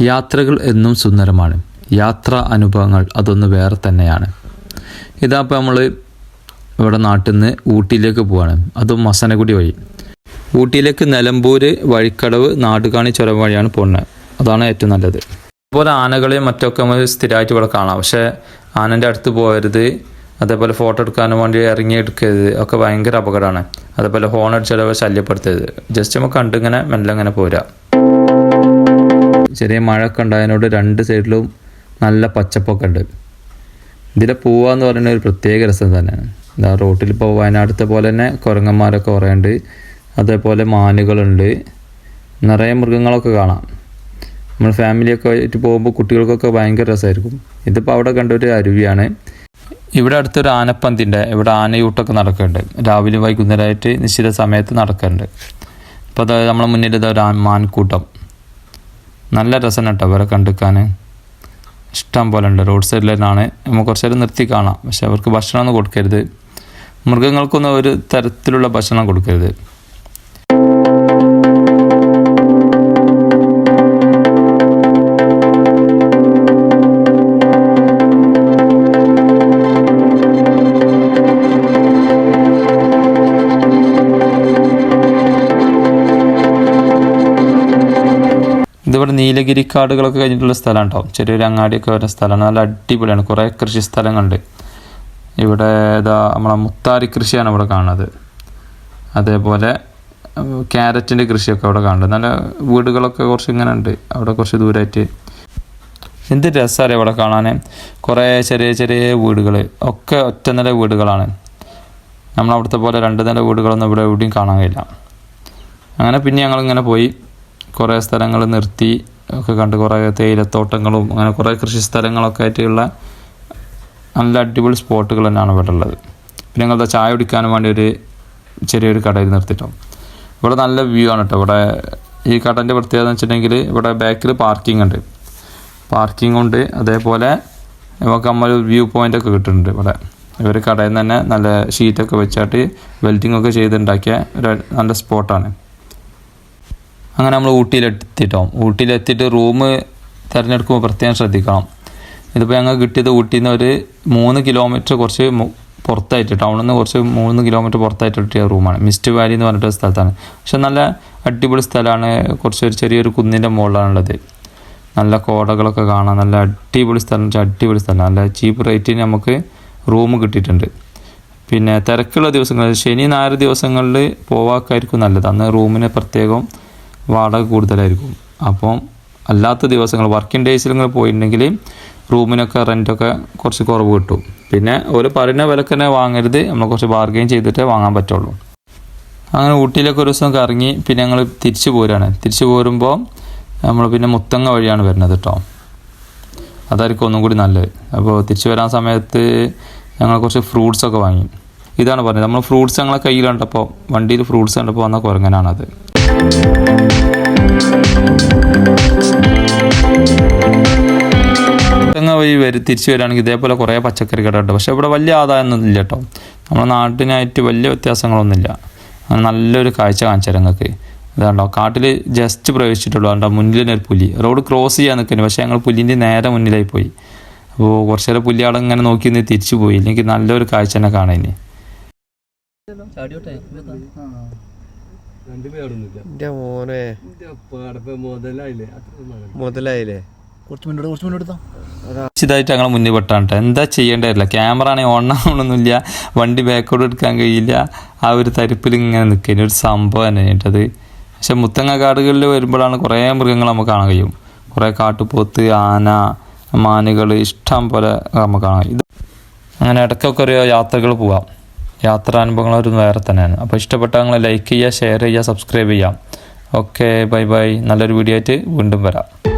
യാത്രകൾ എന്നും സുന്ദരമാണ്. യാത്രാ അനുഭവങ്ങൾ അതൊന്ന് വേറെ തന്നെയാണ്. ഇതാ ഇപ്പോൾ നമ്മൾ ഇവിടെ നാട്ടിൽ നിന്ന് ഊട്ടിയിലേക്ക് പോവാണ്. അതും മസനഗുടി വഴി. ഊട്ടിയിലേക്ക് നിലമ്പൂർ വഴിക്കടവ് നാടുകാണി ചുരം വഴിയാണ് പോകുന്നത് അതാണ് ഏറ്റവും നല്ലത്. അതുപോലെ ആനകളെയും മറ്റൊക്കെ നമ്മൾ സ്ഥിരമായിട്ട് ഇവിടെ കാണാം. പക്ഷേ ആനന്റെ അടുത്ത് പോകരുത് അതേപോലെ ഫോട്ടോ എടുക്കാനും വേണ്ടി ഇറങ്ങി എടുക്കരുത്. ഒക്കെ ഭയങ്കര അപകടമാണ്. അതേപോലെ ഹോൺ അടിച്ചവരെ ശല്യപ്പെടുത്തരുത്. ജസ്റ്റ് നമ്മൾ കണ്ടിങ്ങനെ മെല്ലെ ഇങ്ങനെ പോരാ. ചെറിയ മഴയൊക്കെ ഉണ്ടായതിനോട് രണ്ട് സൈഡിലും നല്ല പച്ചപ്പൊക്കെ ഉണ്ട്. ഇതിലെ പോവാന്ന് പറയുന്ന ഒരു പ്രത്യേക രസം തന്നെയാണ്. എന്താ റോട്ടിൽ ഇപ്പോൾ വയനാടത്തെ പോലെ തന്നെ കുരങ്ങന്മാരൊക്കെ കുറേ ഉണ്ട്. അതേപോലെ മാനുകളുണ്ട്. നിറയെ മൃഗങ്ങളൊക്കെ കാണാം. നമ്മൾ ഫാമിലിയൊക്കെ ആയിട്ട് പോകുമ്പോൾ കുട്ടികൾക്കൊക്കെ ഭയങ്കര രസമായിരിക്കും. ഇതിപ്പോൾ അവിടെ കണ്ട ഒരു അരുവിയാണ്. ഇവിടെ അടുത്തൊരു ആനപ്പന്തിന്റെ ഇവിടെ ആനയൂട്ടൊക്കെ നടക്കുന്നുണ്ട്. രാവിലെ വൈകുന്നേരമായിട്ട് നിശ്ചിത സമയത്ത് നടക്കുന്നുണ്ട്. അപ്പോൾ അത് നമ്മളെ മുന്നിൽ ഇതാ ഒരു മാൻകൂട്ടം. നല്ല രസം കേട്ടോ അവരെ കണ്ടിക്കാൻ ഇഷ്ടം പോലെ ഉണ്ട് റോഡ് സൈഡിൽ തന്നെയാണ് നമുക്ക് കുറച്ച് നേരം നിർത്തി കാണാം. പക്ഷെ അവർക്ക് ഭക്ഷണമൊന്നും കൊടുക്കരുത്. മൃഗങ്ങൾക്കൊന്നും ഒരു തരത്തിലുള്ള ഭക്ഷണം കൊടുക്കരുത്. ഇതിവിടെ നീലഗിരി കാടുകളൊക്കെ കഴിഞ്ഞിട്ടുള്ള സ്ഥലം ഉണ്ടാവും ചെറിയൊരു അങ്ങാടിയൊക്കെ വരുന്ന സ്ഥലമാണ് നല്ല അടിപൊളിയാണ്. കുറേ കൃഷി സ്ഥലങ്ങളുണ്ട്. ഇവിടെ ഇതാ നമ്മളെ മുത്താരി കൃഷിയാണ് ഇവിടെ കാണുന്നത്. അതേപോലെ ക്യാരറ്റിന്റെ കൃഷിയൊക്കെ അവിടെ കാണുന്നുണ്ട്. നല്ല വീടുകളൊക്കെ കുറച്ച് ഇങ്ങനെ ഉണ്ട്. അവിടെ കുറച്ച് ദൂരമായിട്ട് എന്ത് രസമല്ലേ ഇവിടെ കാണാൻ കുറേ ചെറിയ ചെറിയ വീടുകൾ ഒക്കെ ഒറ്റ നില വീടുകളാണ്. നമ്മളവിടുത്തെ പോലെ രണ്ട് നില വീടുകളൊന്നും ഇവിടെ എവിടെയും കാണാൻ കഴിയില്ല. അങ്ങനെ പിന്നെ ഞങ്ങളിങ്ങനെ പോയി. കുറേ സ്ഥലങ്ങൾ നിർത്തി ഒക്കെ കണ്ട് കുറേ തേയിലത്തോട്ടങ്ങളും അങ്ങനെ കുറേ കൃഷി സ്ഥലങ്ങളൊക്കെ ആയിട്ടുള്ള നല്ല അടിപൊളി സ്പോട്ടുകൾ തന്നെയാണ് ഇവിടെ ഉള്ളത്. പിന്നെ ഞങ്ങളത് ചായ കുടിക്കാനും വേണ്ടി ഒരു ചെറിയൊരു കടയിൽ നിർത്തിട്ടോ ഇവിടെ നല്ല വ്യൂ ആണ് കേട്ടോ. ഇവിടെ ഈ കടന്റെ പ്രത്യേകത എന്ന് വെച്ചിട്ടുണ്ടെങ്കിൽ ഇവിടെ ബാക്കിൽ പാർക്കിംഗ് ഉണ്ട്. പാർക്കിംഗ് ഉണ്ട്. അതേപോലെ നമുക്ക് നമ്മൾ വ്യൂ പോയിന്റ് ഒക്കെ കിട്ടുന്നുണ്ട് ഇവിടെ. ഇവർ കടയിൽ നിന്ന് തന്നെ നല്ല ഷീറ്റൊക്കെ വെച്ചാട്ട് വെൽഡിംഗ് ഒക്കെ ചെയ്തുണ്ടാക്കിയ ഒരു നല്ല സ്പോട്ടാണ് അങ്ങനെ നമ്മൾ ഊട്ടിയിലെത്തിട്ടോ. ഊട്ടിയിലെത്തിയിട്ട് റൂം തിരഞ്ഞെടുക്കുമ്പോൾ പ്രത്യേകം ശ്രദ്ധിക്കണം. ഇതിപ്പോൾ ഞങ്ങൾ കിട്ടിയത് ഊട്ടിയിൽ നിന്ന് ഒരു മൂന്ന് കിലോമീറ്റർ കുറച്ച് പുറത്തായിട്ട് ടൗണിൽ നിന്ന് കുറച്ച് മൂന്ന് കിലോമീറ്റർ പുറത്തായിട്ട് കിട്ടിയ റൂമാണ് മിസ്റ്റ് വാലി എന്ന് പറഞ്ഞിട്ട് സ്ഥലത്താണ്. പക്ഷെ നല്ല അടിപൊളി സ്ഥലമാണ്. കുറച്ച് ഒരു ചെറിയൊരു കുന്നിന്റെ മുകളിലാണുള്ളത്. നല്ല കോടകളൊക്കെ കാണാം. നല്ല അടിപൊളി സ്ഥലം വെച്ചാൽ അടിപൊളി സ്ഥലം. നല്ല ചീപ്പ് റേറ്റിന് നമുക്ക് റൂം കിട്ടിയിട്ടുണ്ട്. പിന്നെ തിരക്കുള്ള ദിവസങ്ങളിൽ ശനി ഞായർ ദിവസങ്ങളിൽ പോവാക്കായിരിക്കും നല്ലത്. അന്ന് റൂമിന് പ്രത്യേകം വാടക കൂടുതലായിരിക്കും. അപ്പം അല്ലാത്ത ദിവസങ്ങൾ വർക്കിംഗ് ഡേയ്സിൽ നിങ്ങൾ പോയിട്ടുണ്ടെങ്കിൽ റൂമിനൊക്കെ റെന്റൊക്കെ കുറച്ച് കുറവ് കിട്ടും. പിന്നെ ഒരു പറയുന്ന വിലക്ക് തന്നെ വാങ്ങരുത്. നമ്മൾ കുറച്ച് ബാർഗെയിൻ ചെയ്തിട്ടേ വാങ്ങാൻ പറ്റുള്ളൂ. അങ്ങനെ ഊട്ടിയിലൊക്കെ ഒരു ദിവസം കറങ്ങി പിന്നെ ഞങ്ങൾ തിരിച്ചു പോരാണ് തിരിച്ചു പോരുമ്പോൾ നമ്മൾ പിന്നെ മുത്തങ്ങ വഴിയാണ് വരുന്നത് കേട്ടോ അതായിരിക്കും ഒന്നും കൂടി നല്ലത്. അപ്പോൾ തിരിച്ചു വരാൻ സമയത്ത് ഞങ്ങൾ കുറച്ച് ഫ്രൂട്ട്സൊക്കെ വാങ്ങി. ഇതാണ് പറഞ്ഞത്. നമ്മൾ ഫ്രൂട്ട്സ് ഞങ്ങളെ കയ്യിൽ കണ്ടപ്പോൾ വണ്ടിയിൽ ഫ്രൂട്ട്സ് കണ്ടപ്പോൾ വന്ന കുരങ്ങനാണത്. വഴി വരും തിരിച്ചു വരികയാണെങ്കിൽ ഇതേപോലെ കുറേ പച്ചക്കറി കട ഉണ്ട് പക്ഷേ ഇവിടെ വലിയ ആദായമൊന്നും ഇല്ല കേട്ടോ. നമ്മുടെ നാട്ടിനായിട്ട് വലിയ വ്യത്യാസങ്ങളൊന്നുമില്ല. അങ്ങനെ നല്ലൊരു കാഴ്ച കാണിച്ചു ഞങ്ങൾക്ക് നിങ്ങൾക്ക്. ഇതാണ്ടോ കാട്ടിൽ ജസ്റ്റ് പ്രവേശിച്ചിട്ടുള്ളൂ. അതുകൊണ്ടോ മുന്നിൽ തന്നെ ഒരു പുലി. റോഡ് ക്രോസ് ചെയ്യാൻ നിൽക്കുന്നു. പക്ഷേ ഞങ്ങൾ പുല്ലിന്റെ നേരെ മുന്നിലായി പോയി. അപ്പോൾ കുറച്ച് നേരം പുലി അവിടെ ഇങ്ങനെ നോക്കി നിന്ന് തിരിച്ചു പോയി. ഇല്ലെങ്കിൽ നല്ലൊരു കാഴ്ച തന്നെ കാണാൻ എന്റെ മോനെ. മുതലായില്ലേ? കുറച്ച് മുന്നോട്ട് കുറച്ച് മുന്നോട്ട് ഇതായിട്ട് ഞങ്ങൾ മുന്നിൽ പെട്ടാണ് എന്താ ചെയ്യേണ്ടതില്ല ക്യാമറ ആണെങ്കിൽ ഓണാവണമെന്നില്ല വണ്ടി ബാക്കോട്ട് എടുക്കാൻ കഴിയില്ല. ആ ഒരു തരിപ്പിൽ ഇങ്ങനെ നിൽക്കുന്ന ഒരു സംഭവം തന്നെ കേട്ടത് പക്ഷെ മുത്തങ്ങ കാടുകളിൽ വരുമ്പോഴാണ് കുറേ മൃഗങ്ങൾ നമുക്ക് കാണാൻ കഴിയും. കുറേ കാട്ടുപോത്ത് ആന മാനുകൾ ഇഷ്ടം പോലെ നമുക്ക് കാണാം ഇത് അങ്ങനെ ഇടയ്ക്കൊക്കെ ഒരു യാത്രകൾ പോവാം. യാത്രാനുഭവങ്ങൾ ഒരു വേറെ തന്നെയാണ്. അപ്പോൾ ഇഷ്ടപ്പെട്ട നിങ്ങൾ ലൈക്ക് ചെയ്യുക ഷെയർ ചെയ്യുക സബ്സ്ക്രൈബ് ചെയ്യാം ഓക്കെ ബൈ ബൈ നല്ലൊരു വീഡിയോ ആയിട്ട് വീണ്ടും വരാം.